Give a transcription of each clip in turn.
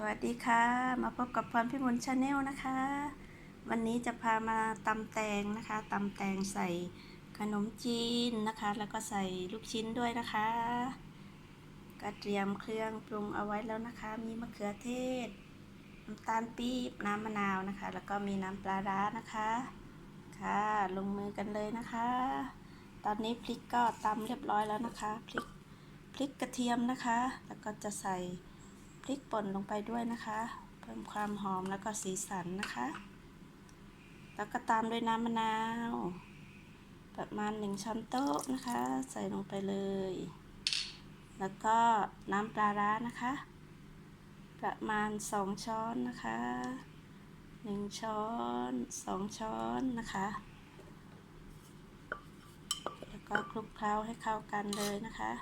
สวัสดีค่ะ มาพบกับพรพิมลชาแนลนะคะ วันนี้จะพามาตำแตงนะคะตำแตงใส่ขนมจีนนะคะ แล้วก็ใส่ลูกชิ้นด้วยนะคะ ก็เตรียมเครื่องปรุงเอาไว้แล้วนะคะ มีมะเขือเทศน้ำตาลปี๊บน้ำมะนาวนะคะ แล้วก็มีน้ำปลาร้านะคะค่ะลงมือกันเลยนะคะ ตอนนี้พริกก็ตำเรียบร้อยแล้วนะคะพริกพริกกระเทียมนะคะ แล้วก็จะใส่ ริกป่นลงไปด้วยนะคะ เพิ่มความหอมแล้วก็สีสันนะคะ แล้วก็ตามด้วยน้ำมะนาว ประมาณหนึ่งช้อนโต๊ะนะคะ ใส่ลงไปเลย แล้วก็น้ำปลาร้านะคะ ประมาณสองช้อนนะคะหนึ่งช้อนสองช้อนนะคะแล้วก็คลุกเคล้าให้เข้ากันเลยนะคะ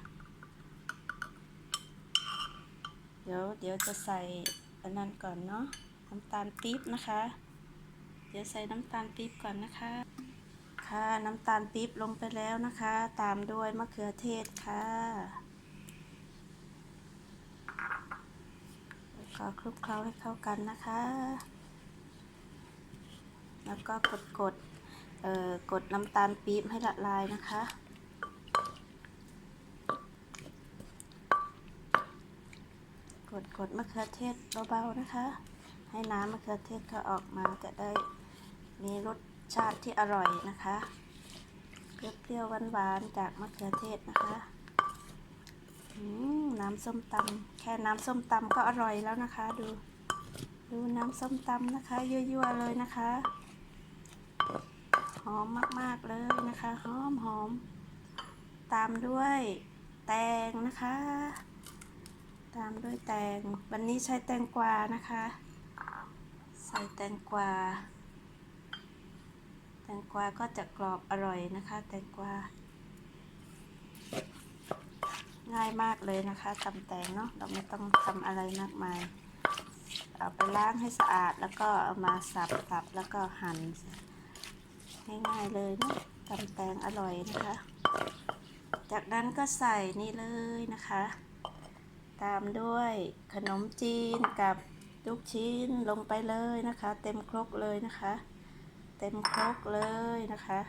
เดี๋ยวเดี๋ยวจะใส่อันนั้นก่อนเนาะน้ำตาลปี๊บนะคะ เดี๋ยวใส่น้ำตาลปี๊บก่อนนะคะ ค่ะน้ำตาลปี๊บลงไปแล้วนะคะ ตามด้วยมะเขือเทศค่ะแล้วก็คลุกเคล้าให้เข้ากันนะคะ แล้วก็กดกดเอ่อกดน้ำตาลปี๊บให้ละลายนะคะ กดกดมะเขือเทศเบาๆนะคะ ให้น้ำมะเขือเทศเขาออกมาจะได้มีรสชาติที่อร่อยนะคะเปรี้ยวๆหวานๆจากมะเขือเทศนะคะน้ำส้มตำแค่น้ำส้มตำก็อร่อยแล้วนะคะ ดู ดูน้ำส้มตำนะคะยั่วๆเลยนะคะหอมมากๆเลยนะคะหอมหอมตามด้วยแตงนะคะ ตามด้วยแตง วันนี้ใช้แตงกวานะคะ ใส่แตงกวา แตงกวาก็จะกรอบอร่อยนะคะ แตงกวา ง่ายมากเลยนะคะตำแตงเนาะ เราไม่ต้องทำอะไรมากมาย เอาไปล้างให้สะอาดแล้วก็เอามาสับสับแล้วก็หั่นง่ายๆเลยเนาะตำแตงอร่อยนะคะ จากนั้นก็ใส่นี่เลยนะคะ ตามด้วยขนมจีนกับลูกชิ้นลงไปเลยนะคะ เต็มครกเลยนะคะ เต็มครกเลยนะคะ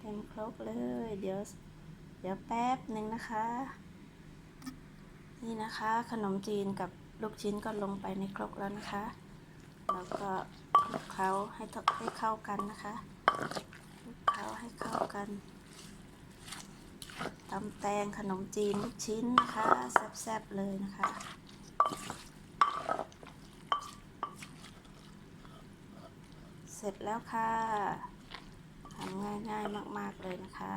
เต็มครกเลย เดี๋ยวเดี๋ยวแป๊บหนึ่งนะคะ นี่นะคะ ขนมจีนกับลูกชิ้นก็ลงไปในครกแล้วนะคะ แล้วก็คลุกเคล้าให้ให้เข้ากันนะคะคลุกเคล้าให้เข้ากัน ตำแตงขนมจีนลูกชิ้นนะคะแซ่บๆเลยนะคะ เสร็จแล้วค่ะทำง่ายๆมากๆเลยนะคะ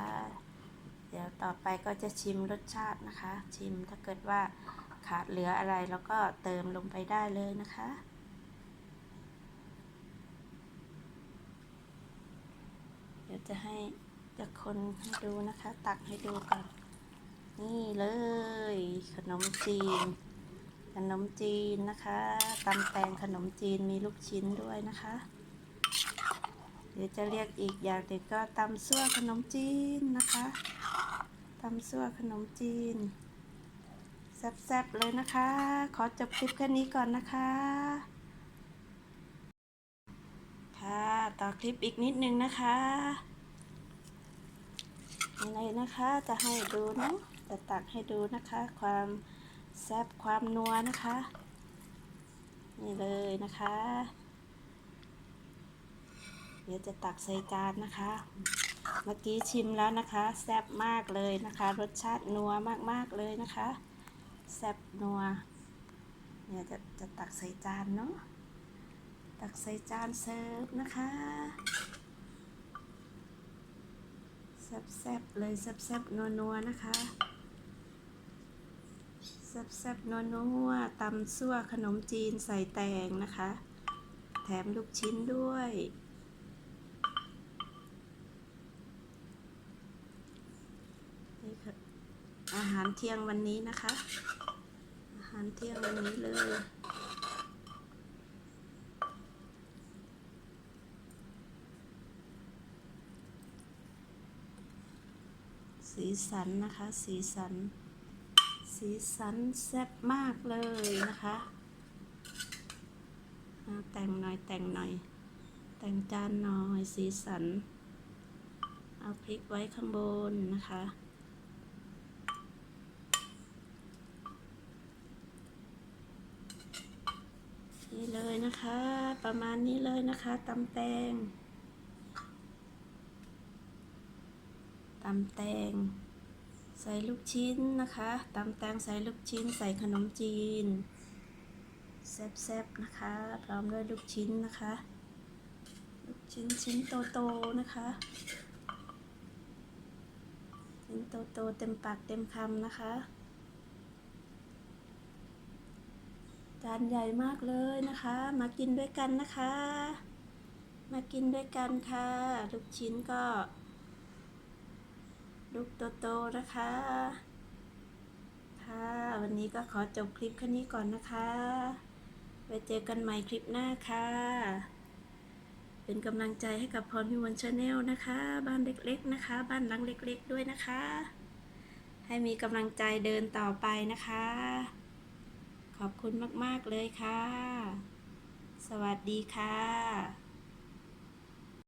เดี๋ยวต่อไปก็จะชิมรสชาตินะคะ ชิมถ้าเกิดว่าขาดเหลืออะไรแล้วก็เติมลงไปได้เลยนะคะเดี๋ยวจะให้ จะคนให้ดูนะคะ ตักให้ดูก่อนนี่เลย ขนมจีน ขนมจีนนะคะตำแตงขนมจีนมีลูกชิ้นด้วยนะคะเดี๋ยวจะเรียกอีกอย่างเด็กก็ตำซั่วขนมจีนนะคะตำซั่วขนมจีนแซ่บๆเลยนะคะ ขอจบคลิปแค่นี้ก่อนนะคะ ค่ะ ต่อคลิปอีกนิดนึงนะคะ อะไรนะคะ จะให้ดูเนาะจะตักให้ดูนะคะ ความแซ่บความนัวนะคะ นี่เลยนะคะ เดี๋ยวจะตักใส่จานนะคะ เมื่อกี้ชิมแล้วนะคะ แซ่บมากเลยนะคะ รสชาตินัวมากๆเลยนะคะ แซ่บนัวเนี่ยจะจะตักใส่จานเนาะ ตักใส่จานเสิร์ฟนะคะ แซ่บๆเลยแซ่บๆนัวๆนะคะแซ่บๆนัวๆตำซั่วขนมจีนใส่แตงนะคะ แถมลูกชิ้นด้วยนี่ค่ะอาหารเที่ยงวันนี้นะคะ อาหารเที่ยงวันนี้เลย สีสันนะคะ สีสัน สีสันแซ่บมากเลยนะคะ แต่งหน่อยแต่งหน่อย แต่งจานหน่อยสีสัน เอาพริกไว้ข้างบนนะคะนี่เลยนะคะ ประมาณนี้เลยนะคะตำแตง ตำแตง ใส่ลูกชิ้นนะคะตำแตงใส่ลูกชิ้น ใส่ขนมจีนแซ่บๆนะคะ พร้อมด้วยลูกชิ้นนะคะ ลูกชิ้นชิ้นโตๆนะคะ ชิ้นโตๆเต็มปากเต็มคำนะคะ จานใหญ่มากเลยนะคะ มากินด้วยกันนะคะ มากินด้วยกันค่ะ ลูกชิ้นก็ ลูกโตๆนะคะ ค่ะ วันนี้ก็ขอจบคลิปแค่นี้ก่อนนะคะไว้เจอกันใหม่คลิปหน้าค่ะ เป็นกำลังใจให้กับพรพิมลชาแนลนะคะ บ้านเล็กๆนะคะ บ้านหลังเล็กๆ ด้วยนะคะ ให้มีกำลังใจเดินต่อไปนะคะ ขอบคุณมากๆเลยค่ะ สวัสดีค่ะ